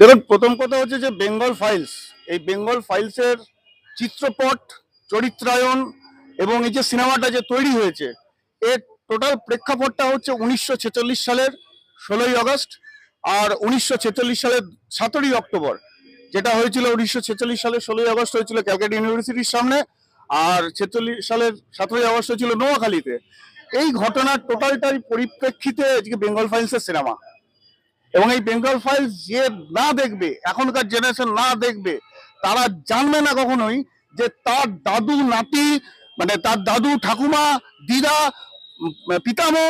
দেখুন, প্রথম কথা হচ্ছে যে বেঙ্গল ফাইলস এই বেঙ্গল ফাইলসের চিত্রপট, চরিত্রায়ন এবং এই যে সিনেমাটা যে তৈরি হয়েছে, এর টোটাল প্রেক্ষাপটটা হচ্ছে উনিশশো ছেচল্লিশ সালের ষোলোই আগস্ট আর উনিশশো ছেচল্লিশ সালের সতেরোই অক্টোবর, যেটা হয়েছিল উনিশশো ছেচল্লিশ সালের ষোলোই আগস্ট হয়েছিল ক্যালকাটা ইউনিভার্সিটির সামনে আর ছেচল্লিশ সালের সতেরোই আগস্ট হয়েছিল নোয়াখালীতে। এই ঘটনার টোটালটাই পরিপ্রেক্ষিতে আজকে বেঙ্গল ফাইলসের সিনেমা। এবং এই বেঙ্গল ফাইলস যে না দেখবে, এখনকার জেনারেশন না দেখবে, তারা জানবে না কখনোই যে তার দাদু, নাতি মানে তার দাদু, ঠাকুমা, দিদা পিতামহ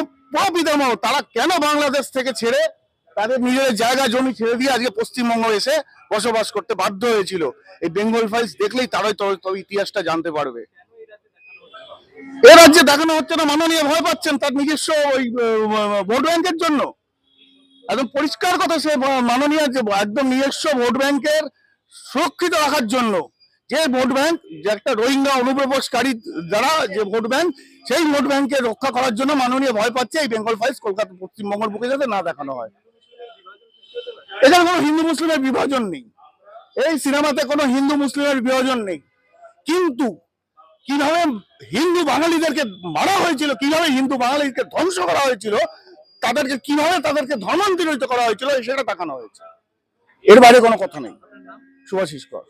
পিতামহ তারা কেন বাংলাদেশ থেকে ছেড়ে তাদের নিজের জায়গা, জমি ছেড়ে দিয়ে আজকে পশ্চিমবঙ্গ এসে বসবাস করতে বাধ্য হয়েছিল? এই বেঙ্গল ফাইলস দেখলেই তারাই তবে ইতিহাসটা জানতে পারবে। এ রাজ্যে দেখানো হচ্ছে না, মাননীয় ভয় পাচ্ছেন তার নিজস্ব ওই ভোট ব্যাংকের জন্য? একদম পরিষ্কার কথা সে মাননীয় একদম নিজস্ব ভোট ব্যাংকের সুরক্ষিত রাখার জন্য যে ভোট ব্যাংক, যে একটা রোহিঙ্গা অনুপ্রবেশকারী যারা যে ভোট ব্যাংক, সেই ভোট ব্যাংকে রক্ষা করার জন্য মাননীয় ভয় পাচ্ছে এই বেঙ্গল ফাইলস কলকাতা পশ্চিমবঙ্গের বুকে যাতে না দেখানো হয়। এখানে কোনো হিন্দু মুসলিমের বিভাজন নেই। এই সিনেমাতে কোনো হিন্দু মুসলিমের বিভাজন নেই। কিন্তু কীভাবে হিন্দু বাঙালিদেরকে মারা হয়েছিল, কীভাবে হিন্দু বাঙালিকে ধ্বংস করা হয়েছিল তাদেরকে কীভাবে তাদেরকে ধর্মান্তরিত করা হয়েছিল সেটা দেখানো হয়েছে। এর বাইরে কোনো কথা নেই। শুভাশিস কর।